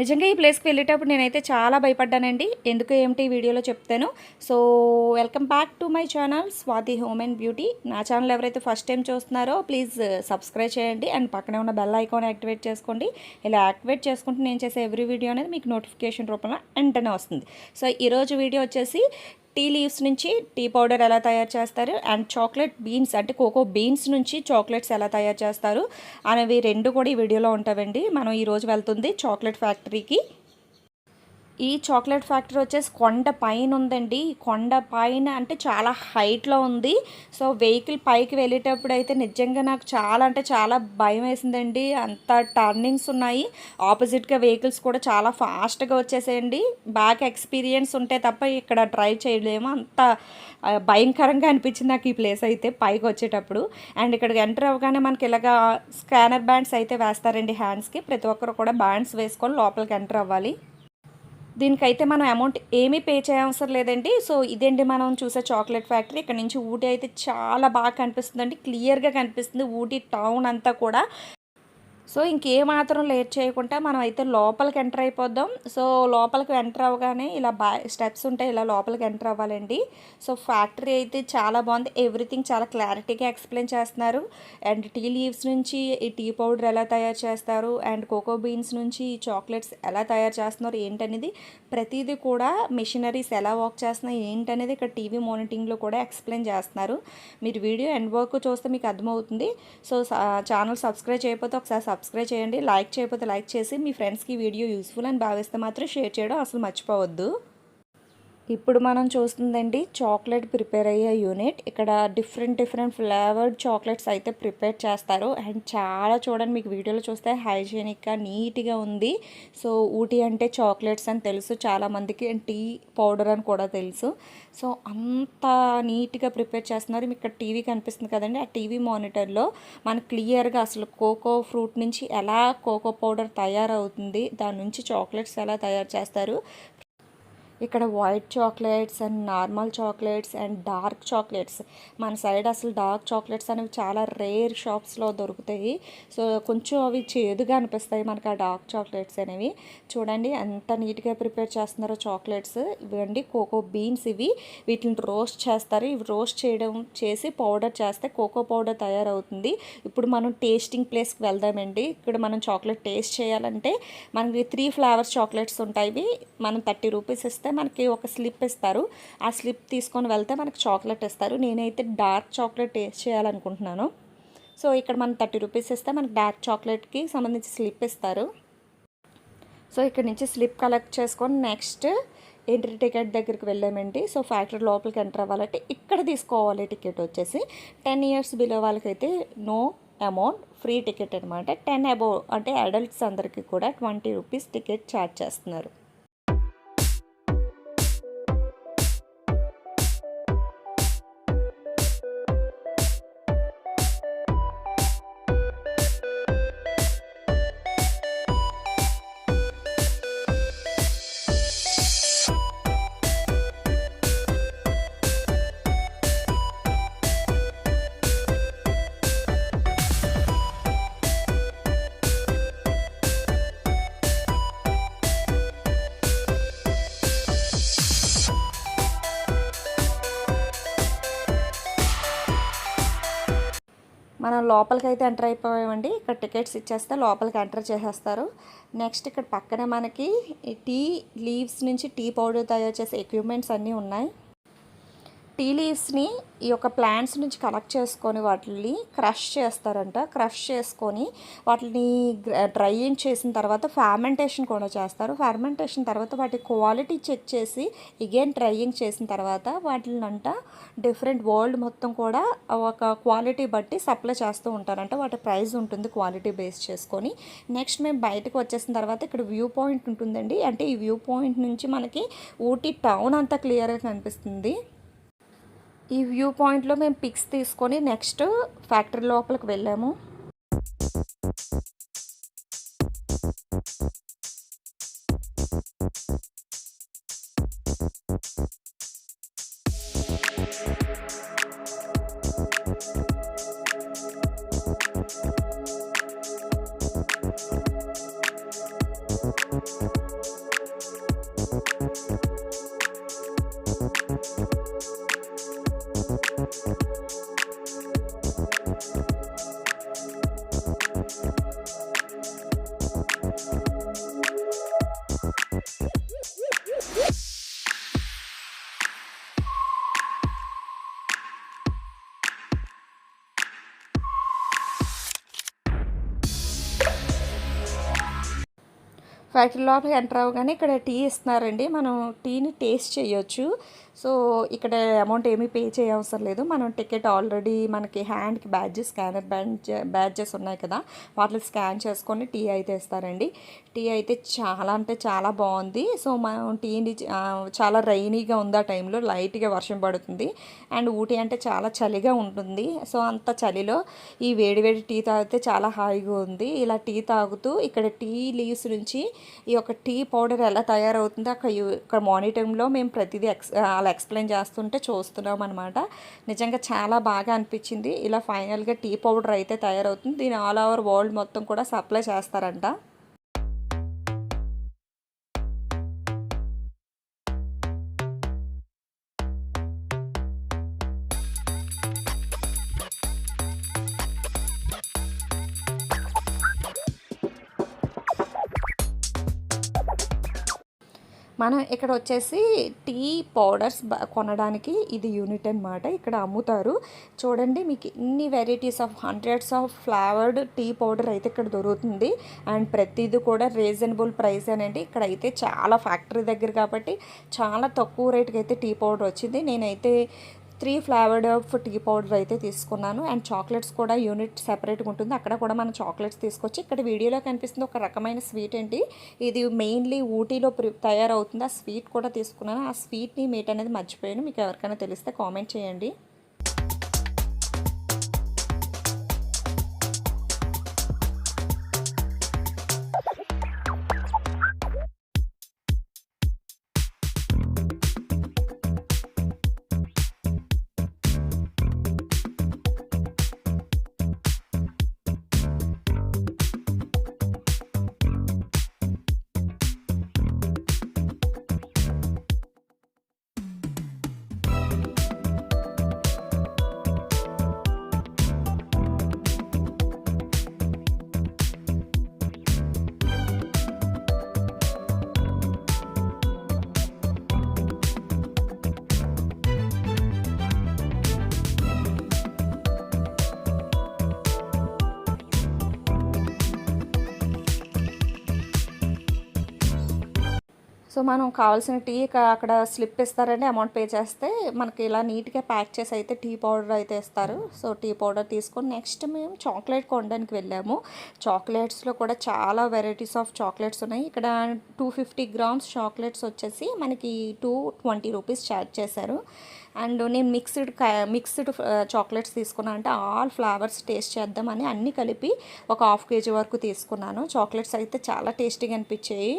నిజంగా ఈ ప్లేస్కి వెళ్ళేటప్పుడు నేనైతే చాలా భయపడ్డానండి. ఎందుకు ఏమిటి ఈ వీడియోలో చెప్తాను. So welcome back to my channel Swathi home and beauty నా ఛానల్ ఎవరైతే ఫస్ట్ టైం చూస్తున్నారో ప్లీజ్ సబ్స్క్రైబ్ uh, చేయండి. అండ్ పక్కనే ఉన్న బెల్ ఐకాన్ యాక్టివేట్ చేసుకోండి. ఇలా యాక్టివేట్ చేసుకుంటే నేను చేసే ఎవ్రీ వీడియో అనేది మీకు నోటిఫికేషన్ రూపంలో వెంటనే వస్తుంది. సో ఈరోజు వీడియో వచ్చేసి టీ లీవ్స్ నుంచి టీ పౌడర్ ఎలా తయారు చేస్తారు? అండ్ చాక్లెట్ బీన్స్ అంటే కోకో బీన్స్ నుంచి చాక్లెట్స్ ఎలా తయారు చేస్తారు? అనేవి రెండు కూడా ఈ వీడియోలో ఉంటావండి. మనం ఈరోజు వెళ్తుంది చాక్లెట్ ఫ్యాక్టరీకి. ఈ చాక్లెట్ ఫ్యాక్టరీ వచ్చేసి కొండ పైన ఉందండి. కొండ పైన అంటే చాలా హైట్లో ఉంది. సో వెహికల్ పైకి వెళ్ళేటప్పుడు అయితే నిజంగా నాకు చాలా అంటే చాలా భయం వేసిందండి. అంత టర్నింగ్స్ ఉన్నాయి. ఆపోజిట్గా వెహికల్స్ కూడా చాలా ఫాస్ట్గా వచ్చేసేయండి. బ్యాక్ ఎక్స్పీరియన్స్ ఉంటే తప్ప ఇక్కడ డ్రైవ్ చేయలేము. అంత భయంకరంగా అనిపించింది నాకు ఈ ప్లేస్ అయితే పైకి వచ్చేటప్పుడు. అండ్ ఇక్కడికి ఎంటర్ అవ్వగానే మనకి ఇలాగా స్కానర్ బ్యాండ్స్ అయితే వేస్తారండి హ్యాండ్స్కి ప్రతి ఒక్కరు కూడా బ్యాండ్స్ వేసుకొని లోపలికి ఎంటర్ అవ్వాలి. దీనికైతే మనం అమౌంట్ ఏమీ పే చేయవసరం లేదండి. సో ఇదేంటి మనం చూసే చాక్లెట్ ఫ్యాక్టరీ ఇక్కడ నుంచి ఊటీ అయితే చాలా బాగా కనిపిస్తుందండి. క్లియర్గా కనిపిస్తుంది. ఊటీ టౌన్ అంతా కూడా. సో ఇంకేమాత్రం లేట్ చేయకుండా మనం అయితే లోపలికి ఎంటర్ అయిపోద్దాం. సో లోపలికి ఎంటర్ అవ్వగానే ఇలా బా స్టెప్స్ ఉంటాయి ఇలా లోపలికి ఎంటర్ అవ్వాలండి. సో ఫ్యాక్టరీ అయితే చాలా బాగుంది. ఎవ్రీథింగ్ చాలా క్లారిటీగా ఎక్స్ప్లెయిన్ చేస్తున్నారు. అండ్ టీ లీవ్స్ నుంచి ఈ టీ పౌడర్ ఎలా తయారు చేస్తారు? అండ్ కోకో బీన్స్ నుంచి ఈ చాక్లెట్స్ ఎలా తయారు చేస్తున్నారు? ఏంటనేది ప్రతిదీ కూడా మిషనరీస్ ఎలా వర్క్ చేస్తున్నాయి? ఏంటనేది ఇక్కడ టీవీ మానిటరింగ్లో కూడా ఎక్స్ప్లెయిన్ చేస్తున్నారు. మీరు వీడియో ఎండ్ వర్క్ చూస్తే మీకు అర్థమవుతుంది. సో ఛానల్ సబ్స్క్రైబ్ చేయకపోతే ఒకసారి సబ్స్క్రైబ్ చేయండి లైక్ చేయకపోతే లైక్ చేసి మీ ఫ్రెండ్స్కి వీడియో యూస్ఫుల్ అని భావిస్తే మాత్రం షేర్ చేయడం అసలు మర్చిపోవద్దు. ఇప్పుడు మనం చూస్తుందండి చాక్లెట్ ప్రిపేర్ అయ్యే యూనిట్ ఇక్కడ డిఫరెంట్ డిఫరెంట్ ఫ్లేవర్డ్ చాక్లెట్స్ అయితే ప్రిపేర్ చేస్తారు. అండ్ చాలా చూడండి మీకు వీడియోలో చూస్తే హైజీనిక్గా నీట్గా ఉంది. సో ఊటీ అంటే చాక్లెట్స్ అని తెలుసు చాలామందికి అండ్ టీ పౌడర్ అని కూడా తెలుసు. సో అంత నీట్గా ప్రిపేర్ చేస్తున్నారు. మీకు ఇక్కడ టీవీ కనిపిస్తుంది కదండి ఆ టీవీ మానిటర్లో మనకు క్లియర్గా అసలు కోకో ఫ్రూట్ నుంచి ఎలా కోకో పౌడర్ తయారవుతుంది దాని నుంచి చాక్లెట్స్ ఎలా తయారు చేస్తారు. ఇక్కడ white chocolates and normal chocolates and dark chocolates మన సైడ్ అసలు డార్క్ చాక్లెట్స్ అనేవి చాలా రేర్ షాప్స్లో దొరుకుతాయి. సో కొంచెం అవి చేదుగా అనిపిస్తాయి మనకు ఆ డార్క్ చాక్లెట్స్ అనేవి. చూడండి ఎంత నీట్గా ప్రిపేర్ చేస్తున్నారో చాక్లెట్స్ ఇవండి కోకో బీన్స్ ఇవి. వీటిని రోస్ట్ చేస్తారు. ఇవి రోస్ట్ చేయడం చేసి పౌడర్ చేస్తే కోకో పౌడర్ తయారవుతుంది. ఇప్పుడు మనం టేస్టింగ్ ప్లేస్కి వెళ్దామండి. ఇక్కడ మనం చాక్లెట్ టేస్ట్ చేయాలంటే మనకి త్రీ ఫ్లేవర్స్ చాక్లెట్స్ ఉంటాయి. మనం థర్టీ రూపీస్ ఇస్తే మనకి ఒక స్లిప్ ఇస్తారు. ఆ స్లిప్ తీసుకొని వెళ్తే మనకి చాక్లెట్ ఇస్తారు. నేనైతే డార్క్ చాక్లెట్ టేస్ట్ చేయాలనుకుంటున్నాను. సో ఇక్కడ మనం థర్టీ రూపీస్ ఇస్తే మనకి డార్క్ చాక్లెట్కి సంబంధించి స్లిప్ ఇస్తారు. సో ఇక్కడ నుంచి స్లిప్ కలెక్ట్ చేసుకొని నెక్స్ట్ ఎంట్రీ టికెట్ దగ్గరికి వెళ్ళామండి. సో ఫ్యాక్టరీ లోపలికి ఎంటర్ అవ్వాలంటే ఇక్కడ తీసుకోవాలి టికెట్ వచ్చేసి. టెన్ ఇయర్స్ బిలో వాళ్ళకైతే నో అమౌంట్ ఫ్రీ టికెట్ అనమాట టెన్ అబోవ్ అంటే అడల్ట్స్ అందరికీ కూడా ట్వంటీ రూపీస్ టికెట్ ఛార్జ్ చేస్తున్నారు. మనం లోపలికి అయితే ఎంటర్ అయిపోయామండి. ఇక్కడ టికెట్స్ ఇచ్చేస్తే లోపలికి ఎంటర్ చేసేస్తారు. నెక్స్ట్ ఇక్కడ పక్కనే మనకి టీ లీవ్స్ నుంచి టీ పౌడర్ తయారు చేసే ఎక్విప్మెంట్స్ అన్నీ ఉన్నాయి. టీ లీవ్స్ని ఈ యొక్క ప్లాంట్స్ నుంచి కలెక్ట్ చేసుకొని వాటిని క్రష్ చేస్తారంట. క్రష్ చేసుకొని వాటిని డ్రైయింగ్ చేసిన తర్వాత ఫార్మెంటేషన్ కూడా చేస్తారు. ఫార్మెంటేషన్ తర్వాత వాటి క్వాలిటీ చెక్ చేసి ఇగైన్ డ్రైయింగ్ చేసిన తర్వాత వాటిని అంట డిఫరెంట్ వరల్డ్ మొత్తం కూడా ఒక క్వాలిటీ బట్టి సప్లై చేస్తూ ఉంటారంట. వాటి ప్రైస్ ఉంటుంది క్వాలిటీ బేస్ చేసుకొని. నెక్స్ట్ మేము బయటకు వచ్చేసిన తర్వాత ఇక్కడ వ్యూ పాయింట్ ఉంటుందండి. అంటే ఈ వ్యూ పాయింట్ నుంచి మనకి ఊటీ టౌన్ అంతా క్లియర్గా కనిపిస్తుంది. ఈ వ్యూ పాయింట్లో మేము పిక్స్ తీసుకొని నెక్స్ట్ ఫ్యాక్టరీ లోపలికి వెళ్ళాము. ఫ్యాక్టరీ లోపలికి ఎంటర్ అవ్వగానే ఇక్కడ టీ ఇస్తున్నారండి. మనం టీని టేస్ట్ చేయొచ్చు. సో ఇక్కడ అమౌంట్ ఏమీ పే చేయవసరం లేదు. మనం టికెట్ ఆల్రెడీ మనకి హ్యాండ్కి బ్యాడ్జెస్ స్కానర్ బ్యాడ్జ్ బ్యాడ్జెస్ ఉన్నాయి కదా వాటిని స్కాన్ చేసుకొని టీ అయితే ఇస్తారండి. టీ అయితే చాలా అంటే చాలా బాగుంది. సో మనం టీని చాలా రైనీగా ఉంది ఆ టైంలో లైట్గా వర్షం పడుతుంది. అండ్ ఊటీ అంటే చాలా చలిగా ఉంటుంది. సో అంత చలిలో ఈ వేడివేడి టీ తాగితే చాలా హాయిగా ఉంది. ఇలా టీ తాగుతూ ఇక్కడ టీ లీవ్స్ నుంచి ఈ యొక్క టీ పౌడర్ ఎలా తయారవుతుందో అక్కడ ఇక్కడ మార్నింగ్ టైంలో మేము ప్రతిదీ ఎక్స్ వాళ్ళు ఎక్స్ప్లెయిన్ చేస్తుంటే చూస్తున్నాం అనమాట నిజంగా చాలా బాగా అనిపించింది. ఇలా ఫైనల్గా టీ పౌడర్ అయితే తయారవుతుంది. దీని ఆల్ ఓవర్ వరల్డ్ మొత్తం కూడా సప్లై చేస్తారంట. మనం ఇక్కడ వచ్చేసి టీ పౌడర్స్ కొనడానికి ఇది యూనిట్ అన్నమాట. ఇక్కడ అమ్ముతారు. చూడండి మీకు ఇన్ని varieties of hundreds of flavoured tea powder అయితే ఇక్కడ దొరుకుతుంది. అండ్ ప్రతిదీ కూడా రీజనబుల్ ప్రైస్ అనండి. ఇక్కడ అయితే చాలా ఫ్యాక్టరీ దగ్గర కాబట్టి చాలా తక్కువ రేటుకి అయితే టీ పౌడర్ వచ్చింది. నేనైతే three flavoured of tea powder అయితే తీసుకున్నాను. అండ్ చాక్లెట్స్ కూడా యూనిట్ సెపరేట్గా ఉంటుంది. అక్కడ కూడా మనం చాక్లెట్స్ తీసుకొచ్చి ఇక్కడ వీడియోలో కనిపిస్తుంది ఒక రకమైన స్వీట్ ఏంటి? ఇది మెయిన్లీ ఊటీలో తయారవుతుంది. ఆ స్వీట్ కూడా తీసుకున్నాను. ఆ స్వీట్ని మీట్ అనేది మర్చిపోయాను. మీకు ఎవరికైనా తెలిస్తే కామెంట్ చేయండి. సో మనం కావాల్సిన టీ అక్కడ స్లిప్ ఇస్తారండి అమౌంట్ పే చేస్తే మనకి ఇలా నీట్గా ప్యాక్ చేసి అయితే టీ పౌడర్ అయితే ఇస్తారు. సో టీ పౌడర్ తీసుకొని నెక్స్ట్ మేము చాక్లెట్ కొనడానికి వెళ్ళాము. చాక్లెట్స్లో కూడా చాలా వెరైటీస్ ఆఫ్ చాక్లెట్స్ ఉన్నాయి. ఇక్కడ టూ ఫిఫ్టీ గ్రామ్స్ చాక్లెట్స్ వచ్చేసి మనకి టూ ట్వంటీ రూపీస్ ఛార్జ్ చేశారు. అండ్ నేను మిక్స్డ్ మిక్స్డ్ చాక్లెట్స్ తీసుకున్నాను అంటే ఆల్ ఫ్లేవర్స్ టేస్ట్ చేద్దామని అన్నీ కలిపి ఒక హాఫ్ కేజీ వరకు తీసుకున్నాను. చాక్లెట్స్ అయితే చాలా టేస్టీగా అనిపించాయి.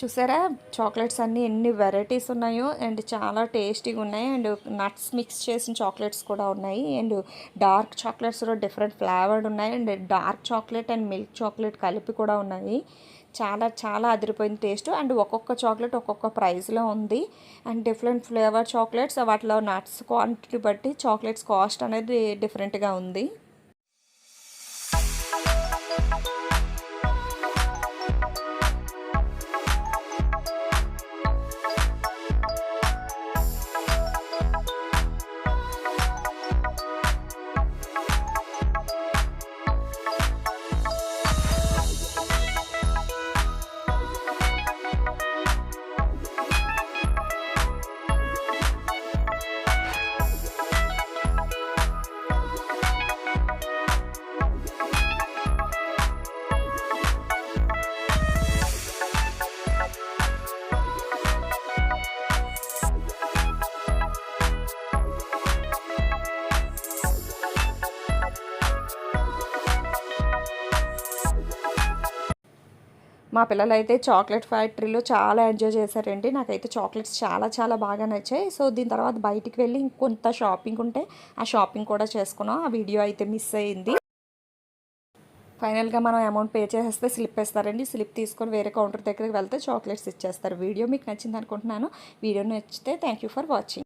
చూసారా? చాక్లెట్స్ అన్నీ ఎన్ని వెరైటీస్ ఉన్నాయో అండ్ చాలా టేస్టీగా ఉన్నాయి అండ్ నట్స్ మిక్స్ చేసిన చాక్లెట్స్ కూడా ఉన్నాయి అండ్ డార్క్ చాక్లెట్స్లో డిఫరెంట్ ఫ్లేవర్డ్ ఉన్నాయి and dark chocolate and milk chocolate కలిపి కూడా ఉన్నాయి. చాలా చాలా అదిరిపోయిన టేస్ట్ అండ్ ఒక్కొక్క చాక్లెట్ ఒక్కొక్క ప్రైస్లో ఉంది అండ్ డిఫరెంట్ ఫ్లేవర్ చాక్లెట్స్ వాటిలో నట్స్ క్వాంటిటీ బట్టి చాక్లెట్స్ కాస్ట్ అనేది డిఫరెంట్గా ఉంది. మా పిల్లలు అయితే చాక్లెట్ ఫ్యాక్టరీలో చాలా ఎంజాయ్ చేశారండి. నాకైతే చాక్లెట్స్ చాలా చాలా బాగా నచ్చాయి. సో దీని తర్వాత బయటికి వెళ్ళి ఇంకొంత షాపింగ్ ఉంటే ఆ షాపింగ్ కూడా చేసుకున్నాం. ఆ వీడియో అయితే మిస్ అయింది. ఫైనల్గా మనం అమౌంట్ పే చేసేస్తే స్లిప్ ఇస్తారండి స్లిప్ తీసుకొని వేరే కౌంటర్ దగ్గరికి వెళ్తే చాక్లెట్స్ ఇచ్చేస్తారు. వీడియో మీకు నచ్చింది అనుకుంటున్నాను. వీడియో నచ్చితే థ్యాంక్ యూ ఫర్ వాచింగ్.